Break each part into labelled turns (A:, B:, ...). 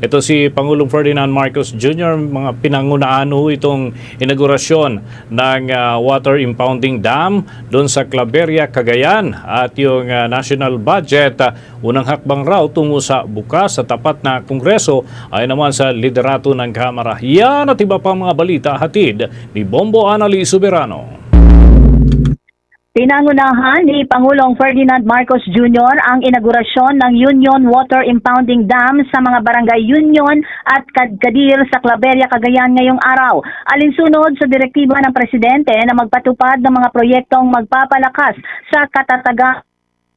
A: Ito si Pangulong Ferdinand Marcos Jr. mga pinangunaan itong inaugurasyon ng ah, water impounding dam doon sa Claveria, Cagayan at yung ah, national budget ah, unang hakbang raw tungo sa bukas sa tapat na kongreso ay naman sa liderato ng Kamara. Yan at iba pang mga balita hatid ni Bombo Anali Soberano.
B: Pinangunahan ni Pangulong Ferdinand Marcos Jr. ang inaugurasyon ng Union Water Impounding Dam sa mga barangay Union at Kadkadir sa Claveria, Cagayan ngayong araw. Alinsunod sa direktiba ng Presidente na magpatupad ng mga proyektong magpapalakas sa katatagan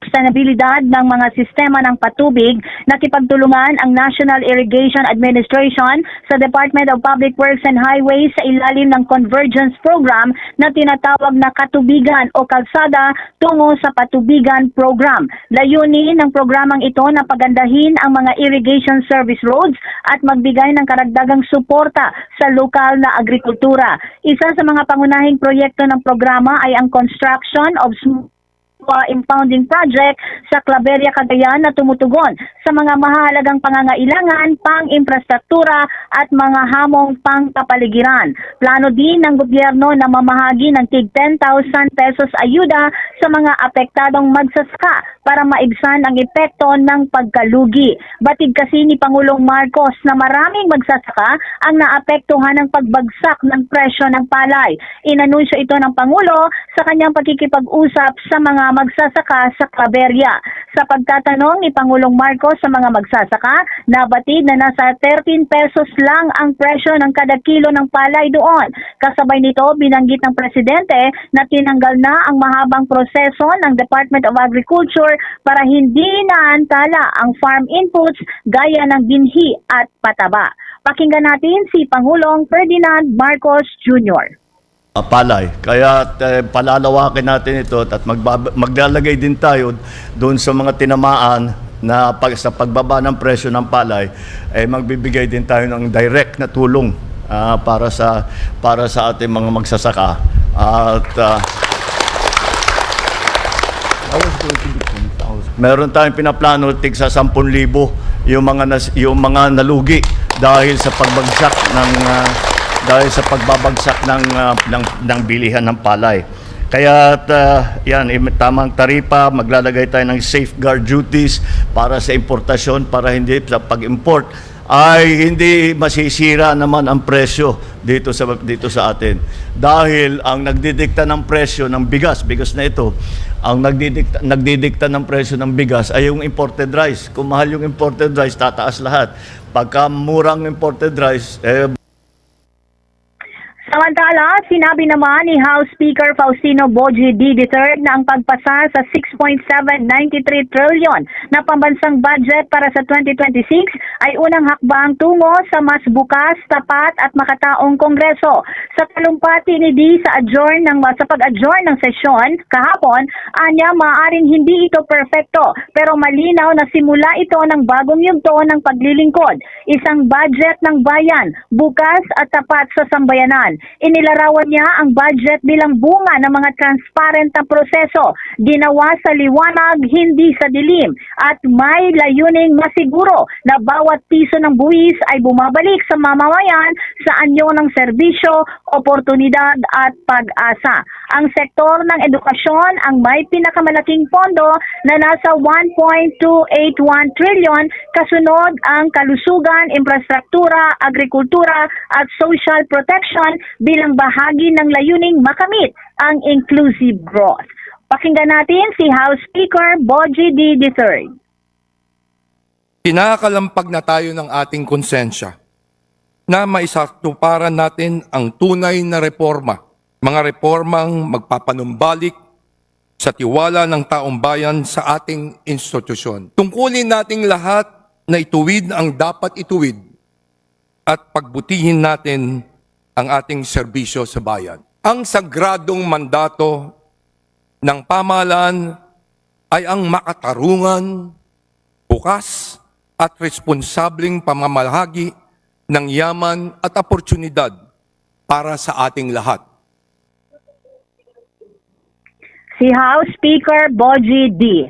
B: sustainabilidad ng mga sistema ng patubig na kipagtulungan ang National Irrigation Administration sa Department of Public Works and Highways sa ilalim ng Convergence Program na tinatawag na Katubigan o Kalsada tungo sa Patubigan Program. Layunin ng programang ito na pagandahin ang mga irrigation service roads at magbigay ng karagdagang suporta sa lokal na agrikultura. Isa sa mga pangunahing proyekto ng programa ay ang construction of uh, impounding project sa Claveria, Cagayan na tumutugon sa mga mahalagang pangangailangan, pang-infrastruktura at mga hamong pang-kapaligiran. Plano din ng gobyerno na mamahagi ng tig 10,000 pesos ayuda sa mga apektadong magsasaka para maibsan ang epekto ng pagkalugi. Batid kasi ni Pangulong Marcos na maraming magsasaka ang naapektuhan ng pagbagsak ng presyo ng palay. Inanunsyo ito ng Pangulo sa kanyang pagkikipag-usap sa mga magsasaka sa Claveria. Sa pagtatanong ni Pangulong Marcos sa mga magsasaka, nabatid na nasa 13 pesos lang ang presyo ng kada kilo ng palay doon. Kasabay nito, binanggit ng Presidente na tinanggal na ang mahabang proseso ng Department of Agriculture para hindi naantala ang farm inputs gaya ng binhi at pataba. Pakinggan natin si Pangulong Ferdinand Marcos Jr.
C: uh, palay. Kaya eh, palalawakin natin ito at magbab- maglalagay din tayo doon sa mga tinamaan na pag, sa pagbaba ng presyo ng palay, eh, magbibigay din tayo ng direct na tulong ah, para sa para sa ating mga magsasaka. At ah, Meron tayong pinaplano tig sa 10,000 yung mga nas, yung mga nalugi dahil sa pagbagsak ng ah, dahil sa pagbabagsak ng ah, ng, ng bilihan ng palay. Kaya uh, yan, im- tamang taripa, maglalagay tayo ng safeguard duties para sa importasyon para hindi sa pag-import ay hindi masisira naman ang presyo dito sa dito sa atin. Dahil ang nagdidikta ng presyo ng bigas, bigas na ito, ang nagdidikta, nagdidikta ng presyo ng bigas ay yung imported rice. Kung mahal yung imported rice, tataas lahat. Pagka murang imported rice, eh,
B: Samantala, sinabi naman ni House Speaker Faustino Boji D. III na ang pagpasa sa 6.793 trillion na pambansang budget para sa 2026 ay unang hakbang tungo sa mas bukas, tapat at makataong kongreso. Sa talumpati ni D sa adjourn ng sa pag-adjourn ng sesyon kahapon, anya maaaring hindi ito perpekto pero malinaw na simula ito ng bagong yugto ng paglilingkod. Isang budget ng bayan, bukas at tapat sa sambayanan. Inilarawan niya ang budget bilang bunga ng mga transparent na proseso, ginawa sa liwanag, hindi sa dilim, at may layuning masiguro na bawat piso ng buwis ay bumabalik sa mamamayan sa anyo ng serbisyo, oportunidad at pag-asa. Ang sektor ng edukasyon ang may pinakamalaking pondo na nasa 1.281 trillion kasunod ang kalusugan, infrastruktura, agrikultura at social protection bilang bahagi ng layuning makamit ang inclusive growth. Pakinggan natin si House Speaker Boji D. III.
D: Kinakalampag na tayo ng ating konsensya na maisaktuparan natin ang tunay na reforma, mga reformang magpapanumbalik sa tiwala ng taong bayan sa ating institusyon. Tungkulin nating lahat na ituwid ang dapat ituwid at pagbutihin natin ang ating serbisyo sa bayan. Ang sagradong mandato ng pamahalaan ay ang makatarungan, bukas at responsableng pamamalahagi ng yaman at oportunidad para sa ating lahat.
B: Si House Speaker Boji D.